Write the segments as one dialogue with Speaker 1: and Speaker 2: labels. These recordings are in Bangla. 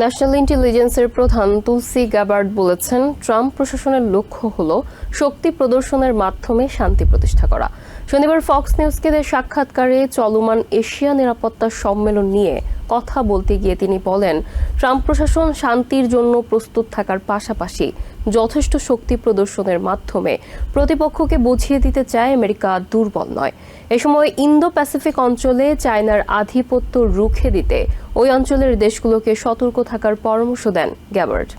Speaker 1: ন্যাশনাল ইন্টেলিজেন্সের প্রধান তুলসি গ্যাবার্ড বলেছেন, ট্রাম্প প্রশাসনের লক্ষ্য হল শক্তি প্রদর্শনের মাধ্যমে শান্তি প্রতিষ্ঠা করা। শনিবার ফক্স নিউজকে দেয় সাক্ষাৎকারে চলমান এশিয়া নিরাপত্তা সম্মেলন নিয়ে কথা বলতে গিয়ে তিনি বলেন, ট্রাম্প প্রশাসন শান্তির জন্য প্রস্তুত থাকার পাশাপাশি যথেষ্ট শক্তি প্রদর্শনের মাধ্যমে প্রতিপক্ষকে বুঝিয়ে দিতে চায় আমেরিকা দুর্বল নয়। এ সময় ইন্দো প্যাসিফিক অঞ্চলে চায়নার আধিপত্য রুখে দিতে ওই অঞ্চলের দেশগুলোকে সতর্ক থাকার পরামর্শ দেন গ্যাবার্ড।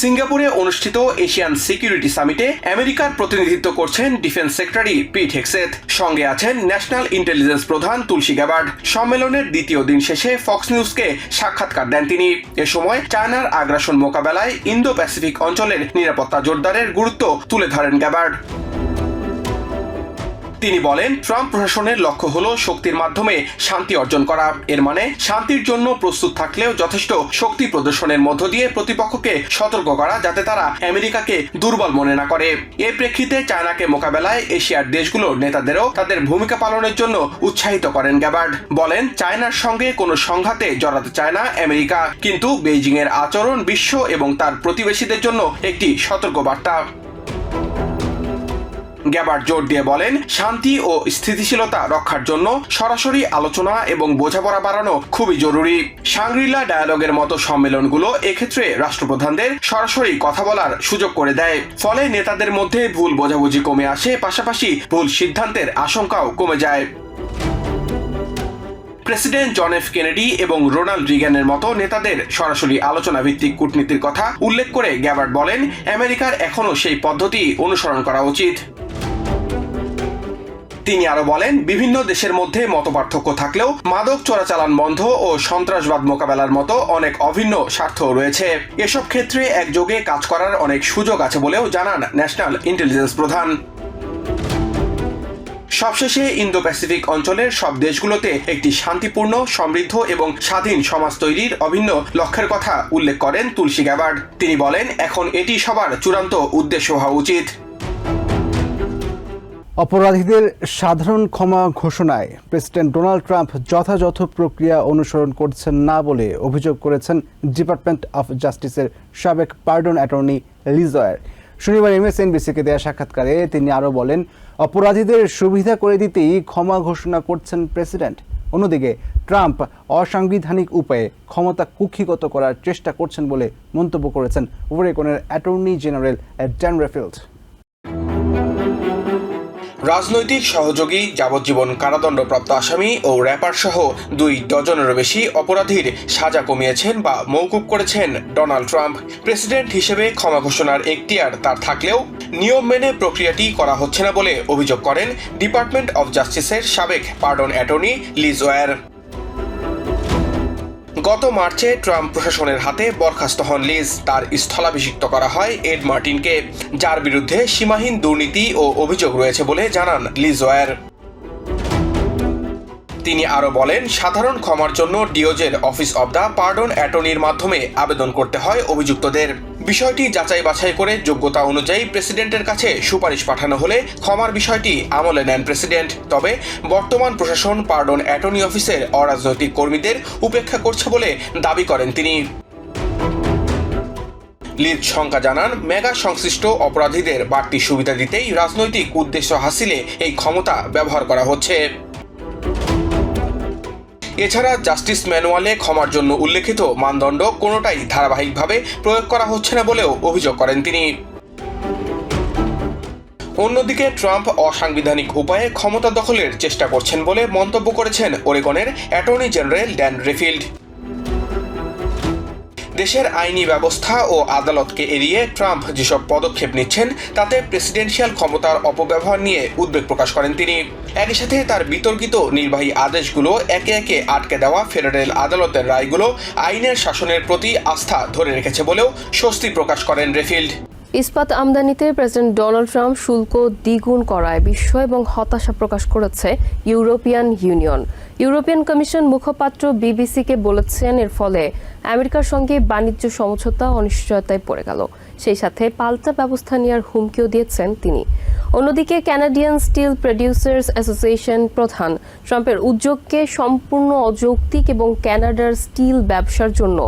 Speaker 2: সিঙ্গাপুরে অনুষ্ঠিত এশিয়ান সিকিউরিটি সামিটে আমেরিকার প্রতিনিধিত্ব করছেন ডিফেন্স সেক্রেটারি পিট হেক্সেথ। সঙ্গে আছেন ন্যাশনাল ইন্টেলিজেন্স প্রধান তুলসী গ্যাবার্ড। সম্মেলনের দ্বিতীয় দিন শেষে ফক্স নিউজকে সাক্ষাৎকার দেন তিনি। এ সময় চায়নার আগ্রাসন মোকাবেলায় ইন্দো প্যাসিফিক অঞ্চলের নিরাপত্তা জোরদারের গুরুত্ব তুলে ধরেন গ্যাবার্ড। তিনি বলেন, ট্রাম্প প্রশাসনের লক্ষ্য হলো শক্তির মাধ্যমে শান্তি অর্জন করা। এর মানে শান্তির জন্য প্রস্তুত থাকলেও যথেষ্ট শক্তি প্রদর্শনের মধ্য দিয়ে প্রতিপক্ষকে সতর্ক করা যাতে তারা আমেরিকাকে দুর্বল মনে না করে। এ প্রেক্ষিতে চায়নাকে মোকাবেলায় এশিয়ার দেশগুলোর নেতাদেরও তাদের ভূমিকা পালনের জন্য উৎসাহিত করেন গ্যাবার্ড। বলেন, চায়নার সঙ্গে কোনো সংঘাতে জড়াতে চায় না আমেরিকা, কিন্তু বেইজিং এর আচরণ বিশ্ব এবং তার প্রতিবেশীদের জন্য একটি সতর্কবার্তা গ্যাবার্ড জোর দিয়ে বলেন, শান্তি ও স্থিতিশীলতা রক্ষার জন্য সরাসরি আলোচনা এবং বোঝাপড়া বাড়ানো খুবই জরুরি। সাংগ্রিলা ডায়ালগের মতো সম্মেলনগুলো এক্ষেত্রে রাষ্ট্রপ্রধানদের সরাসরি কথা বলার সুযোগ করে দেয়। ফলে নেতাদের মধ্যে ভুল বোঝাবুঝি কমে আসে, পাশাপাশি ভুল সিদ্ধান্তের আশঙ্কাও কমে যায়। প্রেসিডেন্ট জন এফ কেনেডি এবং রোনাল্ড রিগানের মতো নেতাদের সরাসরি আলোচনা ভিত্তিক কূটনীতির কথা উল্লেখ করে গ্যাবার্ড বলেন, আমেরিকার এখনও সেই পদ্ধতি অনুসরণ করা উচিত। তিনি আরও বলেন, বিভিন্ন দেশের মধ্যে মতপার্থক্য থাকলেও মাদক চোরাচালান বন্ধ ও সন্ত্রাসবাদ মোকাবেলার মতো অনেক অভিন্ন স্বার্থ রয়েছে। এসব ক্ষেত্রে একযোগে কাজ করার অনেক সুযোগ আছে বলেও জানান ন্যাশনাল ইন্টেলিজেন্স প্রধান। সবশেষে ইন্দো প্যাসিফিক অঞ্চলের সব দেশগুলোতে একটি শান্তিপূর্ণ, সমৃদ্ধ এবং স্বাধীন সমাজ তৈরির অভিন্ন লক্ষ্যের কথা উল্লেখ করেন তুলসী গ্যাবার্ড তিনি বলেন, এখন এটি সবার চূড়ান্ত উদ্দেশ্য হওয়া উচিত।
Speaker 3: অপরাধীদের সাধারণ ক্ষমা ঘোষণায় প্রেসিডেন্ট ডোনাল্ড ট্রাম্প যথাযথ প্রক্রিয়া অনুসরণ করছেন না বলে অভিযোগ করেছেন ডিপার্টমেন্ট অফ জাস্টিসের সাবেক পার্ডন অ্যাটর্নি লিজয়ার শনিবার এমএসএনবিসিকে দেওয়া সাক্ষাৎকারে তিনি আরও বলেন, অপরাধীদের সুবিধা করে দিতেই ক্ষমা ঘোষণা করছেন প্রেসিডেন্ট। অন্যদিকে, ট্রাম্প অসাংবিধানিক উপায়ে ক্ষমতা কুক্ষিগত করার চেষ্টা করছেন বলে মন্তব্য করেছেন ওভারেকনের অ্যাটর্নি জেনারেল ড্যান রেফিল্ড।
Speaker 2: রাজনৈতিক সহযোগী, যাবজ্জীবন কারাদণ্ডপ্রাপ্ত আসামি ও র্যাপার সহ দুই ডজনেরও বেশি অপরাধীর সাজা কমিয়েছেন বা মৌকুব করেছেন ডোনাল্ড ট্রাম্প। প্রেসিডেন্ট হিসেবে ক্ষমা ঘোষণার এখতিয়ার তার থাকলেও নিয়ম মেনে প্রক্রিয়াটি করা হচ্ছে না বলে অভিযোগ করেন ডিপার্টমেন্ট অব জাস্টিসের সাবেক পার্ডন অ্যাটর্নি লিজ ওয়ার। গত মার্চে ট্রাম্প প্রশাসনের হাতে বরখাস্ত হন লিজ। তার স্থলাভিষিক্ত করা হয় এড মার্টিনকে, যার বিরুদ্ধে সীমাহীন দুর্নীতি ও অভিযোগ রয়েছে বলে জানান লিজ ওয়ার। তিনি আরও বলেন, সাধারণ ক্ষমার জন্য ডিওজের অফিস অব দ্য পার্ডন অ্যাটর্নির মাধ্যমে আবেদন করতে হয় অভিযুক্তদের। বিষয়টি যাচাই বাছাই করে যোগ্যতা অনুযায়ী প্রেসিডেন্টের কাছে সুপারিশ পাঠানো হলে ক্ষমার বিষয়টি আমলে নেন প্রেসিডেন্ট। তবে বর্তমান প্রশাসন পার্ডন অ্যাটর্নি অফিসের অরাজনৈতিক কর্মীদের উপেক্ষা করছে বলে দাবি করেন তিনি। লিজ শঙ্কা জানান, মেগা সংশ্লিষ্ট অপরাধীদের বাড়তি সুবিধা দিতেই রাজনৈতিক উদ্দেশ্য হাসিলে এই ক্ষমতা ব্যবহার করা হচ্ছে। এছাড়া জাস্টিস ম্যানুয়ালে ক্ষমার জন্য উল্লেখিত মানদণ্ড কোনোটাই ধারাবাহিকভাবে প্রয়োগ করা হচ্ছে না বলেও অভিযোগ করেন তিনি। অন্যদিকে ট্রাম্প অসাংবিধানিক উপায়ে ক্ষমতা দখলের চেষ্টা করছেন বলে মন্তব্য করেছেন ওরেগনের অ্যাটর্নি জেনারেল ড্যান রেফিল্ড। দেশের আইনি ব্যবস্থা ও আদালতকে এড়িয়ে ট্রাম্প যেসব পদক্ষেপ নিচ্ছেন, তাতে প্রেসিডেন্সিয়াল ক্ষমতার অপব্যবহার নিয়ে উদ্বেগ প্রকাশ করেন তিনি। একই সাথে তার বিতর্কিত নির্বাহী আদেশগুলো একে একে আটকে দেওয়া ফেডারেল আদালতের রায়গুলো আইনের শাসনের প্রতি আস্থা ধরে রেখেছে বলেও স্বস্তি প্রকাশ করেন রেফিল্ড।
Speaker 1: ইস্পাত আমদানিতে প্রেসিডেন্ট ডোনাল্ড ট্রাম্প শুল্ক দ্বিগুণ করায় বিস্ময় এবং হতাশা প্রকাশ করেছে ইউরোপিয়ান ইউনিয়ন। ইউরোপিয়ান কমিশন মুখপাত্র বিবিসিকে বলেছেন, এর ফলে আমেরিকার সঙ্গে বাণিজ্য সমঝোতা অনিশ্চয়তায় পড়ে গেল। সেই সাথে পাল্টা ব্যবস্থা নেওয়ার হুমকিও দিয়েছেন তিনি। অন্যদিকে ক্যানাডিয়ান স্টিল প্রডিউসার্স অ্যাসোসিয়েশন প্রধান, ট্রাম্পের উদ্যোগকে সম্পূর্ণ অযৌক্তিক এবং ক্যানাডার স্টিল ব্যবসার জন্য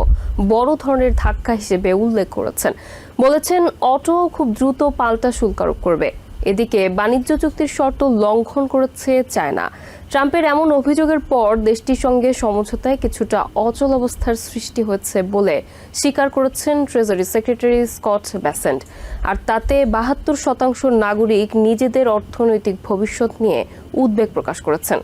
Speaker 1: বড় ধরনের ধাক্কা হিসেবে উল্লেখ করেছেন। বলেছেন অটো খুব দ্রুত পাল্টা শুল্ক আরোপ করবে। এদিকে বাণিজ্য চুক্তির শর্ত লঙ্ঘন করেছে চায়না। ট্রাম্পের এমন অভিযোগের পর দেশটির সঙ্গে সমঝোতায় কিছুটা অচল অবস্থার সৃষ্টি হয়েছে বলে স্বীকার করেছেন ট্রেজারি সেক্রেটারি স্কট ব্যাসেন্ট। আর তাতে বাহাত্তর শতাংশ নাগরিক নিজেদের অর্থনৈতিক ভবিষ্যৎ নিয়ে উদ্বেগ প্রকাশ করেছেন।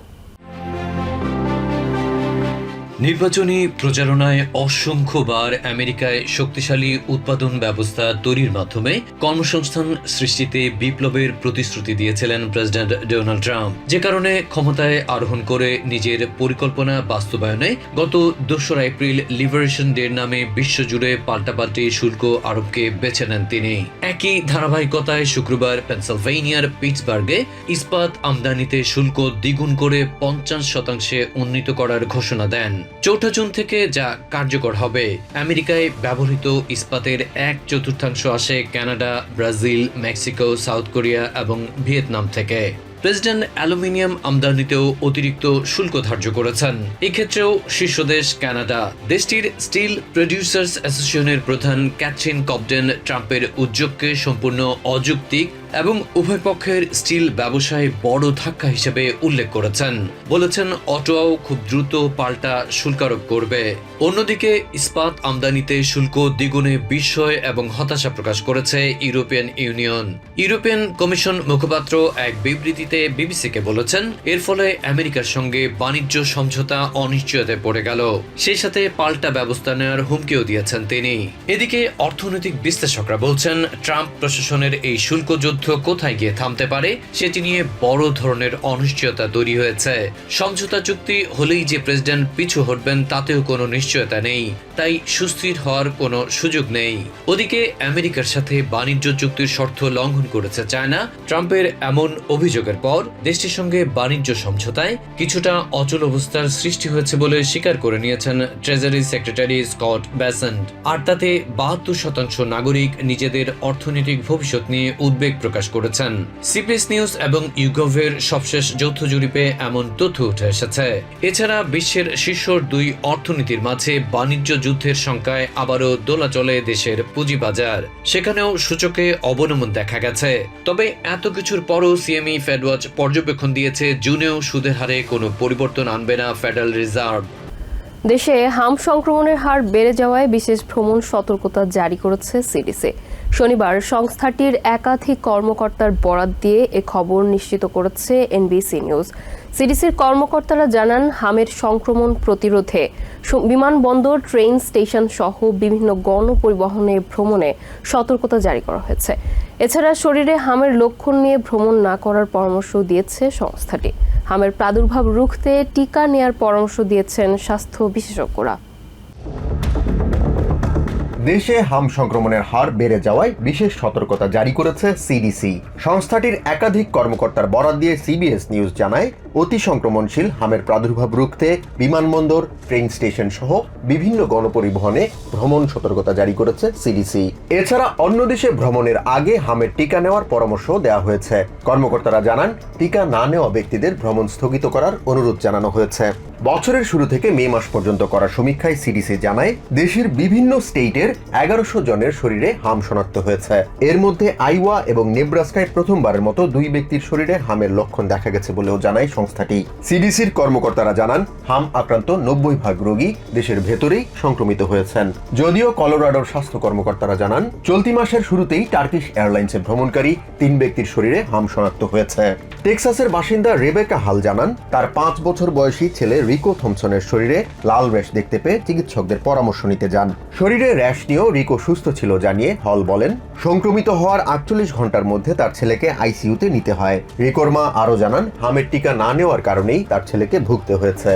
Speaker 4: নির্বাচনী প্রচারণায় অসংখ্যবার আমেরিকায় শক্তিশালী উৎপাদন ব্যবস্থা তৈরির মাধ্যমে কর্মসংস্থান সৃষ্টিতে বিপ্লবের প্রতিশ্রুতি দিয়েছিলেন প্রেসিডেন্ট ডোনাল্ড ট্রাম্প। যে কারণে ক্ষমতায় আরোহণ করে নিজের পরিকল্পনা বাস্তবায়নে গত দোসরা এপ্রিল লিবারেশন ডের নামে বিশ্বজুড়ে পাল্টাপাল্টি শুল্ক আরোপকে বেছে নেন তিনি। একই ধারাবাহিকতায় শুক্রবার পেনসিলভেনিয়ার পিটসবার্গে ইস্পাত আমদানিতে শুল্ক দ্বিগুণ করে পঞ্চাশ শতাংশে উন্নীত করার ঘোষণা দেন। চৌঠা জুন থেকে যা কার্যকর হবে। আমেরিকায় ব্যবহৃত ইস্পাতের এক চতুর্থাংশ আসে Canada, Brazil, Mexico, South Korea এবং ভিয়েতনাম থেকে। প্রেসিডেন্ট অ্যালুমিনিয়াম আমদানিতেও অতিরিক্ত শুল্ক ধার্য করেছেন। এক্ষেত্রেও শীর্ষ দেশ কানাডা। দেশটির স্টিল প্রডিউসার্স অ্যাসোসিয়েশনের প্রধান ক্যাথরিন কবডেন ট্রাম্পের উদ্যোগকে সম্পূর্ণ অযৌক্তিক এবং উভয় পক্ষের স্টিল ব্যবসায় বড় ধাক্কা হিসেবে উল্লেখ করেছেন। বলেছেন, অটোয়াও খুব দ্রুত পাল্টা শুল্কারোপ করবে। অন্যদিকে, ইস্পাত আমদানিতে শুল্ক দ্বিগুণে বিস্ময় এবং হতাশা প্রকাশ করেছে ইউরোপিয়ান ইউনিয়ন। ইউরোপিয়ান কমিশন মুখপাত্র এক বিবৃতিতে বিবিসিকে বলেছেন, এর ফলে আমেরিকার সঙ্গে বাণিজ্য সমঝোতা অনিশ্চয়তায় পড়ে গেল। সেই সাথে পাল্টা ব্যবস্থা নেওয়ার হুমকিও দিয়েছেন তিনি। এদিকে অর্থনৈতিক বিশ্লেষকরা বলছেন, ট্রাম্প প্রশাসনের এই শুল্ক যুদ্ধ কোথায় গিয়ে থামতে পারে, সেটি নিয়ে বড় ধরনের অনিশ্চয়তা তৈরি হয়েছে। সমঝোতা চুক্তি হলেই যে প্রেসিডেন্ট পিছু হটবেন, তাতেও কোনো নিশ্চয়তা নেই। তাই সুস্থির হওয়ার কোনো সুযোগ নেই। ওদিকে আমেরিকার সাথে বাণিজ্য চুক্তির শর্ত লঙ্ঘন করেছে চায়না। ট্রাম্পের এমন অভিযোগের পর দেশটির সঙ্গে বাণিজ্য সমঝোতায় কিছুটা অচল অবস্থার সৃষ্টি হয়েছে বলে স্বীকার করে নিয়েছেন ট্রেজারি সেক্রেটারি স্কট ব্যাসেন্ট। আর তাতে বাহাত্তর শতাংশ নাগরিক নিজেদের অর্থনৈতিক ভবিষ্যৎ নিয়ে উদ্বেগ প্রকাশ করেছেন। সিপিএস নিউজ এবং ইউগভের সবশেষ যৌথ জরিপে এমন তথ্য উঠে এসেছে। এছাড়া বিশ্বের শীর্ষ দুই অর্থনীতির মাঝে বাণিজ্য যুদ্ধের সংখ্যায় আবারও দোলাচলে দেশের পুঁজিবাজার। সেখানেও সূচকে অবনমন দেখা গেছে। তবে এত কিছুর পরও সিএমই ফেডওয়াচ পর্যবেক্ষণ দিয়েছে, জুনেও সুদের হারে কোনো পরিবর্তন আনবে না ফেডারেল রিজার্ভ
Speaker 1: দেশে হাম সংক্রমণের হার বেড়ে যাওয়ায় বিশেষ ভ্রমণ সতর্কতা জারি করেছে সিডিসি শনিবার সংস্থাটির একাধিক কর্মকর্তার বরাত দিয়ে এ খবর নিশ্চিত করেছে এনবিসি নিউজ। সিডিসির কর্মকর্তারা জানান, হামের সংক্রমণ প্রতিরোধে বিমানবন্দর, ট্রেন স্টেশন সহ বিভিন্ন গণপরিবহনে ভ্রমণে সতর্কতা জারি করা হয়েছে। এছাড়া শরীরে হামের লক্ষণ নিয়ে ভ্রমণ না করার পরামর্শ দিয়েছে সংস্থাটি। হামের প্রাদুর্ভাব রুখতে টিকা নেয়ার পরামর্শ দিয়েছেন স্বাস্থ্য বিশেষজ্ঞরা।
Speaker 5: দেশে হাম সংক্রমণের হার বেড়ে যাওয়ায় বিশেষ সতর্কতা জারি করেছে সিডিসি সংস্থাটির একাধিক কর্মকর্তার বরাদ দিয়ে সিবিএস নিউজ জানায়, অতি সংক্রমণশীল হামের প্রাদুর্ভাব রুখতে বিমানবন্দর, ট্রেন স্টেশন সহ বিভিন্ন গণপরিবহনে ভ্রমণ সতর্কতা জারি করেছে সিডিসি এছাড়া অন্য দেশে ভ্রমণের আগে হামের টিকা নেওয়ার পরামর্শ দেওয়া হয়েছে। কর্মকর্তারা জানান, টিকা না নেওয়া ব্যক্তিদের ভ্রমণ স্থগিত করার অনুরোধ জানানো হয়েছে। বছরের শুরু থেকে মে মাস পর্যন্ত করা সমীক্ষায় সিডিসি জানায়, দেশের বিভিন্ন স্টেটের এগারোশো জনের শরীরে হাম শনাক্ত হয়েছে। এর মধ্যে আইওয়া এবং নেব্রাস্কায় প্রথমবারের মতো দুই ব্যক্তির শরীরে হামের লক্ষণ দেখা গেছে বলেও জানায় সংস্থাটি। সিডিসির কর্মকর্তারা জানান, হাম আক্রান্ত নব্বই ভাগ রোগী দেশের ভেতরেই সংক্রমিত হয়েছেন। যদিও কলোরাডোর স্বাস্থ্য কর্মকর্তারা জানান, চলতি মাসের শুরুতেই টার্কিশ এয়ারলাইন্সের ভ্রমণকারী তিন ব্যক্তির শরীরে হাম শনাক্ত হয়েছে। টেক্সাসের বাসিন্দা রেবেকা হাল জানান, তার পাঁচ বছর বয়সী ছেলে রিকো থমসনের শরীরে লাল র্যাশ দেখতে পেয়ে চিকিৎসকদের পরামর্শ নিতে যান। শরীরে র্যাশ নিয়েও রিকো সুস্থ ছিল জানিয়ে হল বলেন, সংক্রমিত হওয়ার আটচল্লিশ ঘণ্টার মধ্যে তার ছেলেকে আইসিইউতে নিতে হয়। রিকোর মা আরও জানান, হামের টিকা না নেওয়ার কারণেই তার ছেলেকে ভুগতে হয়েছে।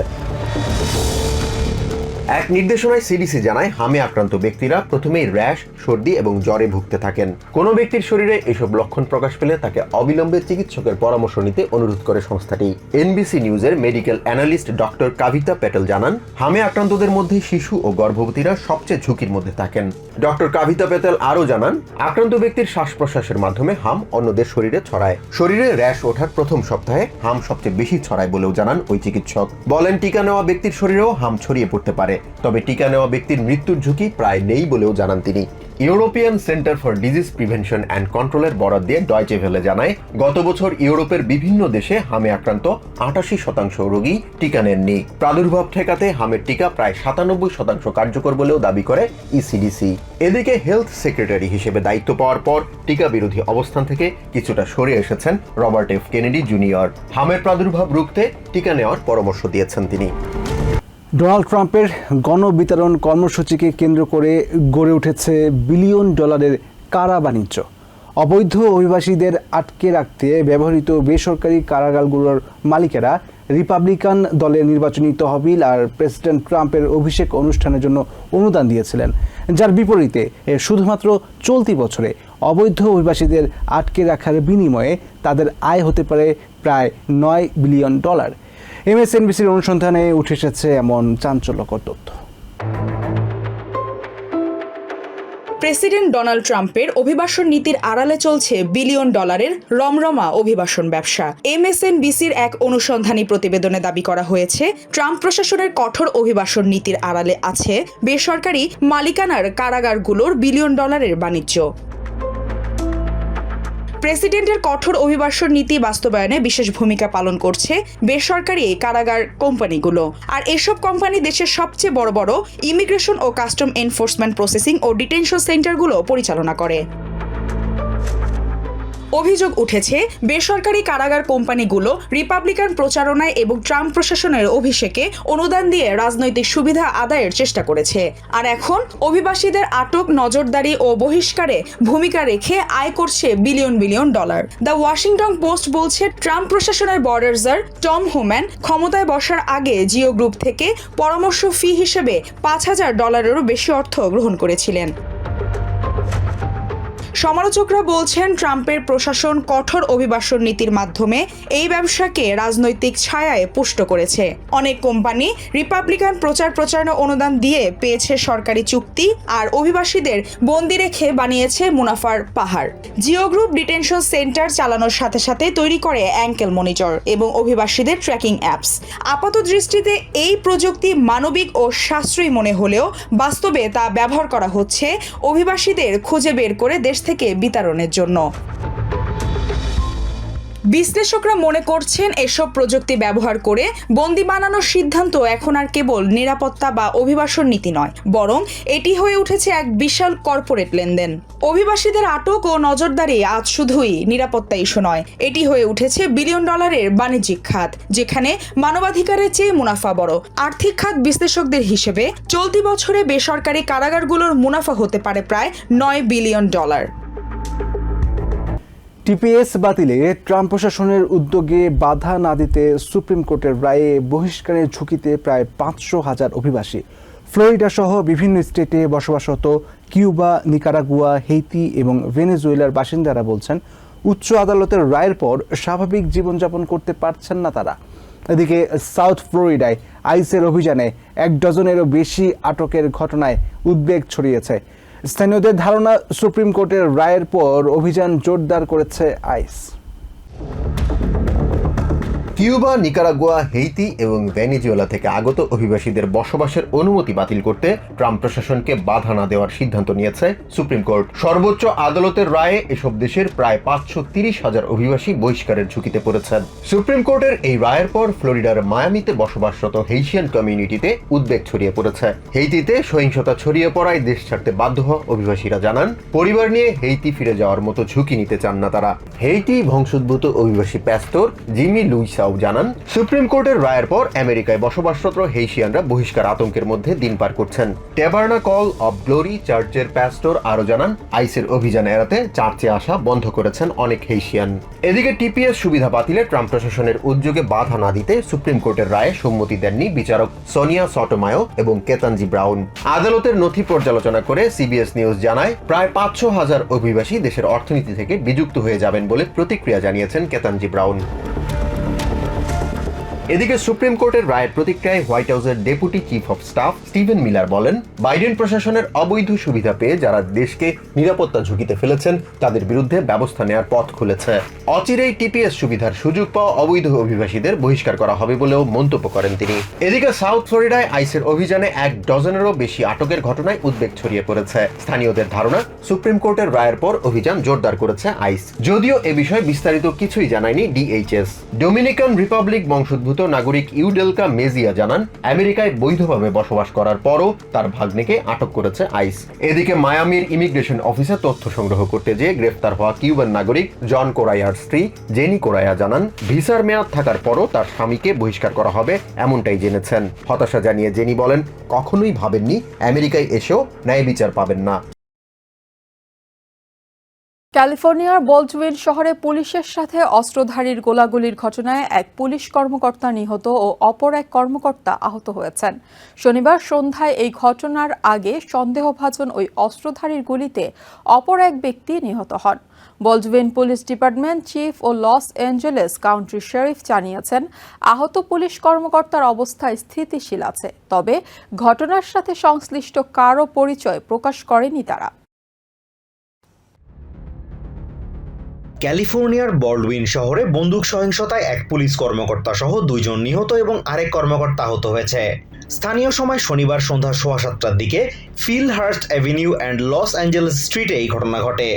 Speaker 5: এক নির্দেশনায় সিডিসি জানায়, হামে আক্রান্ত ব্যক্তিরা প্রথমেই র্যাশ, সর্দি এবং জ্বরে ভুগতে থাকেন। কোনো ব্যক্তির শরীরে এসব লক্ষণ প্রকাশ পেলে তাকে অবিলম্বে চিকিৎসকের পরামর্শ নিতে অনুরোধ করে সংস্থাটি। এনবিসি নিউজের medical analyst doctor Kavita Patel জানান, হামে আক্রান্তদের মধ্যে শিশু ও গর্ভবতীরা সবচেয়ে ঝুঁকির মধ্যে থাকেন। ডক্টর কাভিতা প্যাটেল আরও জানান, আক্রান্ত ব্যক্তির শ্বাস প্রশ্বাসের মাধ্যমে হাম অন্যদের শরীরে ছড়ায়। শরীরে র্যাশ ওঠার প্রথম সপ্তাহে হাম সবচেয়ে বেশি ছড়ায় বলেও জানান ওই চিকিৎসক। বলেন, টিকা নেওয়া ব্যক্তির শরীরেও হাম ছড়িয়ে পড়তে পারে। তবে টিকা নেওয়া ব্যক্তির মৃত্যুর ঝুঁকি প্রায় নেই বলেও জানান তিনি। European centre for disease prevention and কন্ট্রোলের বরাদ দিয়ে ডয়চে ভেলে জানায়, গত বছর ইউরোপের বিভিন্ন দেশে হামে আক্রান্ত আটাশি শতাংশ রোগী টিকা নেননি। প্রাদুর্ভাব ঠেকাতে হামের টিকা প্রায় সাতানব্বই শতাংশ কার্যকর বলেও দাবি করে ইসিডিসি এদিকে হেলথ সেক্রেটারি হিসেবে দায়িত্ব পাওয়ার পর টিকা বিরোধী অবস্থান থেকে কিছুটা সরে এসেছেন রবার্ট এফ কেনেডি জুনিয়র। হামের প্রাদুর্ভাব রুখতে টিকা নেওয়ার পরামর্শ দিয়েছেন তিনি।
Speaker 3: ডোনাল্ড ট্রাম্পের গণবিতরণ কর্মসূচিকে কেন্দ্র করে গড়ে উঠেছে বিলিয়ন ডলারের কারা বাণিজ্য। অবৈধ অভিবাসীদের আটকে রাখতে ব্যবহৃত বেসরকারি কারাগারগুলোর মালিকেরা রিপাবলিকান দলের নির্বাচনী তহবিল আর প্রেসিডেন্ট ট্রাম্পের অভিষেক অনুষ্ঠানের জন্য অনুদান দিয়েছিলেন, যার বিপরীতে শুধুমাত্র চলতি বছরে অবৈধ অভিবাসীদের আটকে রাখার বিনিময়ে তাদের আয় হতে পারে প্রায় নয় বিলিয়ন ডলার। এমএসএনবিসির অনুসন্ধানে উঠে এসেছে এমন চাঞ্চল্যকর তথ্য।
Speaker 6: প্রেসিডেন্ট ডোনাল্ড ট্রাম্পের অভিবাসন নীতির আড়ালে চলছে বিলিয়ন ডলারের রমরমা অভিবাসন ব্যবসা। এমএসএনবিসির এক অনুসন্ধানী প্রতিবেদনে দাবি করা হয়েছে, ট্রাম্প প্রশাসনের কঠোর অভিবাসন নীতির আড়ালে আছে বেসরকারি মালিকানার কারাগারগুলোর বিলিয়ন ডলারের বাণিজ্য। প্রেসিডেন্টের কঠোর অভিবাসন নীতি বাস্তবায়নে বিশেষ ভূমিকা পালন করছে বেসরকারি এই কারাগার কোম্পানিগুলো। আর এসব কোম্পানি দেশের সবচেয়ে বড় বড় ইমিগ্রেশন ও কাস্টম এনফোর্সমেন্ট প্রসেসিং ও ডিটেনশন সেন্টারগুলো পরিচালনা করে। অভিযোগ উঠেছে, বেসরকারি কারাগার কোম্পানিগুলো রিপাবলিকান প্রচারণায় এবং ট্রাম্প প্রশাসনের অভিষেকে অনুদান দিয়ে রাজনৈতিক সুবিধা আদায়ের চেষ্টা করেছে। আর এখন অভিবাসীদের আটক, নজরদারি ও বহিষ্কারে ভূমিকা রেখে আয় করছে billion billion dollar. The Washington Post বলছে, ট্রাম্প প্রশাসনের বর্ডার্সার টম হোম্যান ক্ষমতায় বসার আগে জিও গ্রুপ থেকে পরামর্শ ফি হিসেবে পাঁচ হাজার ডলারেরও বেশি অর্থ গ্রহণ করেছিলেন। সমালোচকরা বলছেন, ট্রাম্পের প্রশাসন কঠোর অভিবাসন নীতির মাধ্যমে এই ব্যবসাকে রাজনৈতিক ছায়ায় পুষ্ট করেছে। অনেক কোম্পানি রিপাবলিকান প্রচার প্রচারণা অনুদান দিয়ে পেয়েছে সরকারি চুক্তি আর অভিবাসীদের বন্দি রেখে বানিয়েছে মুনাফার পাহাড়। জিও গ্রুপ ডিটেনশন সেন্টার চালানোর সাথে সাথে তৈরি করে অ্যাঙ্কেল মনিটর এবং অভিবাসীদের ট্র্যাকিং অ্যাপস। আপাত দৃষ্টিতে এই প্রযুক্তি মানবিক ও সাশ্রয়ী মনে হলেও বাস্তবে তা ব্যবহার করা হচ্ছে। অভিবাসীদের খুঁজে বের করে দেশ থেকে বিতরণের জন্য। বিশ্লেষকরা মনে করছেন এসব প্রযুক্তি ব্যবহার করে বন্দি বানানোর সিদ্ধান্ত এখন আর কেবল নিরাপত্তা বা অভিবাসন নীতি নয়, বরং এটি হয়ে উঠেছে এক বিশাল কর্পোরেট লেনদেন। অভিবাসীদের আটক ও নজরদারি আজ শুধুই নিরাপত্তা ইস্যু নয়, এটি হয়ে উঠেছে বিলিয়ন ডলারের বাণিজ্যিক খাত, যেখানে মানবাধিকারের চেয়ে মুনাফা বড়। আর্থিক খাত বিশ্লেষকদের হিসেবে চলতি বছরে বেসরকারি কারাগারগুলোর মুনাফা হতে পারে প্রায় নয় বিলিয়ন ডলার।
Speaker 3: টিপিএস বাতিলে ট্রাম্প প্রশাসনের উদ্যোগে বাধা না দিতে সুপ্রিম কোর্টের রায়ে বহিষ্কারের ঝুঁকিতে প্রায় পাঁচশো হাজার অভিবাসী। ফ্লোরিডা সহ বিভিন্ন স্টেটে বসবাসরত কিউবা, নিকারাগুয়া, হেইতি এবং ভেনেজুয়েলার বাসিন্দারা বলছেন, উচ্চ আদালতের রায়ের পর স্বাভাবিক জীবনযাপন করতে পারছেন না তারা। এদিকে সাউথ ফ্লোরিডায় আইসের অভিযানে এক ডজনেরও বেশি আটকের ঘটনায় উদ্বেগ ছড়িয়েছে। স্থানীয়দের ধারণা সুপ্রিম কোর্টের রায়ের পর অভিযান জোরদার করেছে আইস।
Speaker 5: কিউবা, নিকারাগুয়া, হেইতি এবং ভেনিজুয়েলা থেকে আগত অভিবাসীদের বসবাসের অনুমতি বাতিল করতে ট্রাম্প প্রশাসনকে বাধা না দেওয়ার সিদ্ধান্ত নিয়েছে সুপ্রিম কোর্ট। সর্বোচ্চ আদালতের রায়ে এসব দেশের প্রায় পাঁচশো তিরিশ হাজার অভিবাসী বহিষ্কারের ঝুঁকিতে পড়েছেন। সুপ্রিম কোর্টের এই রায়ের পর ফ্লোরিডার মায়ামিতে বসবাসরত হেইশিয়ান কমিউনিটিতে উদ্বেগ ছড়িয়ে পড়েছে। হেইতিতে সহিংসতা ছড়িয়ে পড়ায় দেশ ছাড়তে বাধ্য হওয়া অভিবাসীরা জানান, পরিবার নিয়ে হেইতি ফিরে যাওয়ার মতো ঝুঁকি নিতে চান না তারা। হেইতি বংশোদ্ভূত অভিবাসী প্যাস্টর জিমি লুইসা ব্রাউ জানান, সুপ্রিম কোর্টের রায়ের পর আমেরিকায় বসবাসরত হেইশিয়ানরা বহিষ্কার আতঙ্কের মধ্যে দিন পার করছেন। টেবার্না কল অব গ্লোরি চার্চের প্যাস্টর আরও জানান, আইসের অভিযান এড়াতে চার্চে আসা বন্ধ করেছেন অনেক হেইশিয়ান। এদিকে টিপিএস সুবিধা বাতিলে ট্রাম্প প্রশাসনের উদ্যোগে বাধা না দিতে সুপ্রিম কোর্টের রায়ে সম্মতি দেননি বিচারক সোনিয়া সটোমায়ো এবং কেতানজি ব্রাউন। আদালতের নথি পর্যালোচনা করে সিবিএস নিউজ জানায়, প্রায় পাঁচশো হাজার অভিবাসী দেশের অর্থনীতি থেকে বিযুক্ত হয়ে যাবেন বলে প্রতিক্রিয়া জানিয়েছেন কেতানজি ব্রাউন। এদিকে সুপ্রিম কোর্টের রায়ের প্রতিক্রিয়ায় হোয়াইট হাউসের deputy chief of staff Stephen Miller বলেন, বাইডেন প্রশাসনের অবৈধ সুবিধা পেয়ে যারা দেশকে নিরাপত্তা ঝুঁকিতে ফেলেছেন, তাদের বিরুদ্ধে ব্যবস্থা নেওয়ার পথ খুলেছে। অচিরেই টিপিএস সুবিধার সুযোগ পাওয়া অবৈধ অভিবাসীদের বহিষ্কার করা হবে বলেও মন্তব্য করেন তিনি। এদিকে সাউথ ফ্লোরিডায় আইসের অভিযানে এক ডজনেরও বেশি আটকের ঘটনায় উদ্বেগ ছড়িয়ে পড়েছে। স্থানীয়দের ধারণা, সুপ্রিম কোর্টের রায়ের পর অভিযান জোরদার করেছে আইস। যদিও এ বিষয়ে বিস্তারিত কিছুই জানায়নি ডিএইচএস। ডোমিনিকান রিপাবলিক বংশোদ্ভূত নাগরিক ইউডেলকা মেজিয়া জানান, আমেরিকায় বৈধভাবে বসবাস করার পরও তার ভাগ্নেকে আটক করেছে আইস। এদিকে মায়ামির ইমিগ্রেশন অফিসে তথ্য সংগ্রহ করতে যেয়ে গ্রেফতার হওয়া কিউবান নাগরিক জন কোরাইয়ার স্ত্রী জেনি কোরাইয়া জানান, ভিসার মেয়াদ থাকার পরও তার স্বামীকে বহিষ্কার করা হবে এমনটাই জেনেছেন। হতাশা জানিয়ে জেনি বলেন, কখনোই ভাবেননি, আমেরিকায় এসেও ন্যায় বিচার পাবেন না।
Speaker 7: ক্যালিফোর্নিয়ার বল্টউইন শহরে পুলিশের সাথে অস্ত্রধারীর গোলাগুলির ঘটনায় এক পুলিশ কর্মকর্তা নিহত ও অপর এক কর্মকর্তা আহত হয়েছেন। শনিবার সন্ধ্যায় এই ঘটনার আগে সন্দেহভাজন ওই অস্ত্রধারীর গুলিতে অপর এক ব্যক্তি নিহত হন। বল্টউইন পুলিশ ডিপার্টমেন্ট চিফ ও লস অ্যাঞ্জেলেস কাউন্টি শেরিফ জানিয়েছেন, আহত পুলিশ কর্মকর্তার অবস্থা স্থিতিশীল আছে, তবে ঘটনার সাথে সংশ্লিষ্ট কারও পরিচয় প্রকাশ করেনি তারা।
Speaker 8: ক্যালিফোর্নিয়ার বল্ডউইন শহরে বন্দুক সহিংসতায় এক পুলিশ কর্মকর্তা সহ দুইজন নিহত এবং আরেক কর্মকর্তা আহত হয়েছে। স্থানীয় সময় শনিবার সন্ধ্যা সোয়া সাতটার দিকে Phil Hurst avenue and Los Angeles স্ট্রিটে এই ঘটনা ঘটে।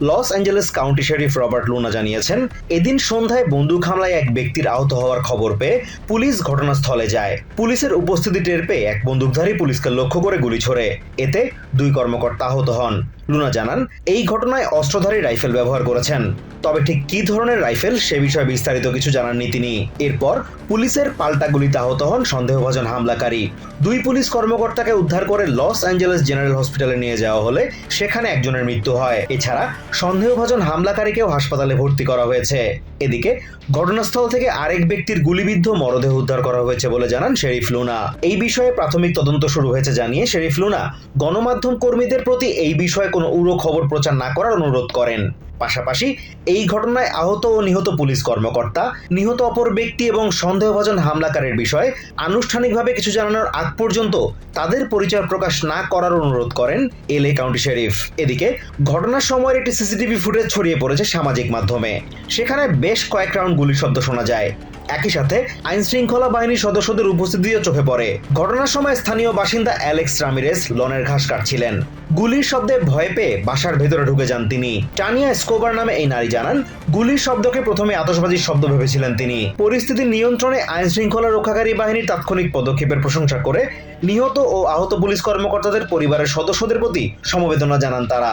Speaker 8: Los Angeles county sheriff Robert Luna জানিয়েছেন, এদিন সন্ধ্যায় বন্দুক হামলায় এক ব্যক্তির আহত হওয়ার খবর পেয়ে পুলিশ ঘটনাস্থলে যায়। পুলিশের উপস্থিতি টের পেয়ে এক বন্দুকধারী পুলিশকে লক্ষ্য করে গুলি ছোড়ে। এতে দুই কর্মকর্তা আহত হন। লুনা জানান, এই ঘটনায় অস্ত্রধারী রাইফেল ব্যবহার করেছেন। তবে ঠিক কি ধরনের রাইফেল সে বিষয়ে বিস্তারিত কিছু জানাননি তিনি। এরপর পুলিশের পাল্টা গুলিতে আহত হন সন্দেহভাজন হামলাকারী। দুই পুলিশ কর্মকর্তাকে উদ্ধার করে লস অ্যাঞ্জেলেস জেনারেল হসপিটালে নিয়ে যাওয়া হলে সেখানে একজনের মৃত্যু হয়। এছাড়া সন্দেহভাজন হামলাকারীকেও হাসপাতালে ভর্তি করা হয়েছে। এদিকে ঘটনাস্থল থেকে আরেক ব্যক্তির গুলিবিদ্ধ মরদেহ উদ্ধার করা হয়েছে বলে জানান শেরিফ লুনা। এই বিষয়ে প্রাথমিক তদন্ত শুরু হয়েছে জানিয়ে শেরিফ লুনা গণমাধ্যম কর্মীদের প্রতি এই বিষয়ে কোনো উড়ো খবর প্রচার না করার অনুরোধ করেন। পাশাপাশি এই ঘটনায় আহত ও নিহত পুলিশ কর্মকর্তা, নিহত অপর ব্যক্তি এবং সন্দেহভাজন হামলাকারীর বিষয়ে আনুষ্ঠানিকভাবে কিছু জানানোর আগ পর্যন্ত তাদের পরিচয় প্রকাশ না করার অনুরোধ করেন এলএ কাউন্টি শেরিফ। এদিকে ঘটনার সময়ের একটি সিসিটিভি ফুটেজ ছড়িয়ে পড়েছে সামাজিক মাধ্যমে। সেখানে বেশ কয়েক রাউন্ড গুলির শব্দ শোনা যায়। একই সাথে আইন শৃঙ্খলা বাহিনীর সদস্যদের উপস্থিতিও চোখে পড়ে। ঘটনার সময় স্থানীয় বাসিন্দা অ্যালেক্স রামিরেস লনের ঘাস কাটছিলেন। গুলির শব্দে ভয় পেয়ে বাসার ভেতরে ঢুকে যান তিনি। টানিয়া স্কোবার নামে এই নারী জানান, গুলির শব্দকে প্রথমে আতশবাজির শব্দ ভেবেছিলেন তিনি। পরিস্থিতি নিয়ন্ত্রণে আইন শৃঙ্খলা রক্ষাকারী বাহিনীর তাৎক্ষণিক পদক্ষেপের প্রশংসা করে নিহত ও আহত পুলিশ কর্মকর্তাদের পরিবারের সদস্যদের প্রতি সমবেদনা জানান তারা।